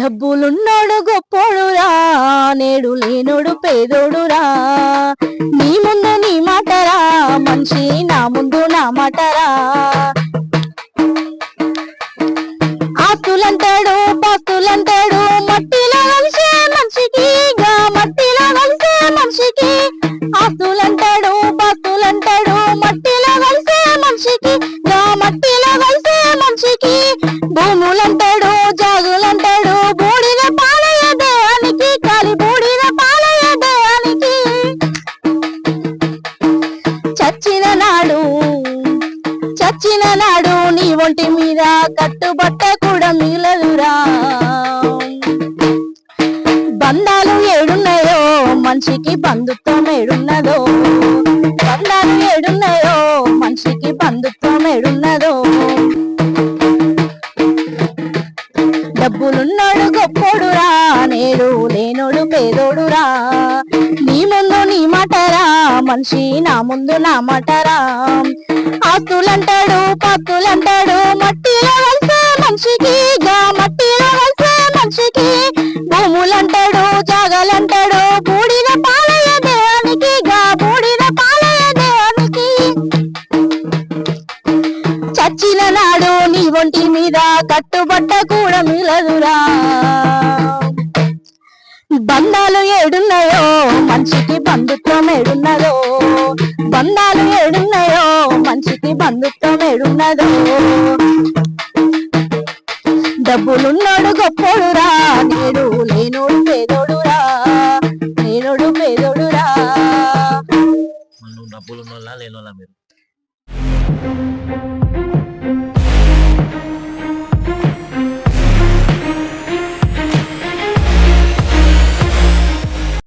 డబ్బులున్నోడు గొప్పోడురా నేడు లేనోడు పేదోడురా. నీ ముందు నీ మాటరా మనిషి నా ముందు నా మాటరా. ఆస్తులంటాడు పాస్తులంటాడు మట్టిలో కలిసే మనిషికి మట్టిలో కలిసే మనిషికి. ఆస్తులంటాడు పాస్తులంటాడు మట్టిలో కలిసే మనిషికి మట్టిలో కలిసే మనిషికి. భూములంటాడు జాగుల నాడు. చచ్చిన నాడు నీ ఒంటి మీద కట్టుబట్ట కూడా మిగలదురా. బంధాలు ఏడున్నాయో మనిషికి బంధుత్వం ఏడున్నదో. బంధాలు ఏడున్నాయో మనిషికి బంధుత్వం ఏడున్నదో. డబ్బులున్నాడు గొప్పోడురా నేడు లేనోడు పేదోడురా. మనిషి నా ముందు నా మటరా ఆస్తులంటాడు పత్తులంటాడు మట్టిలో కలిసే మనిషికి. గా మట్టిలో కలిసే మనిషికి. భూములంటాడు జాగలంటాడు బూడిద పాలయ్య దేవానికి. గా బూడిద పాలయ్య దేవానికి. చచ్చిన నాడు నీ ఒంటి మీద కట్టుబట్ట కూడా మిలదురా మనిషికి బంధుత్వం ఏడున్నదో? బంధాలు ఏడున్నాయో? మనిషికి బంధుత్వం ఏడున్నదో? డబ్బులున్నాడు గొప్పోడురా నేడు లేనోడు పేదోడురా నేనోడు పేదోడురా. డబ్బులున్నోళ్ళ లేనోళ్ళ మీరు?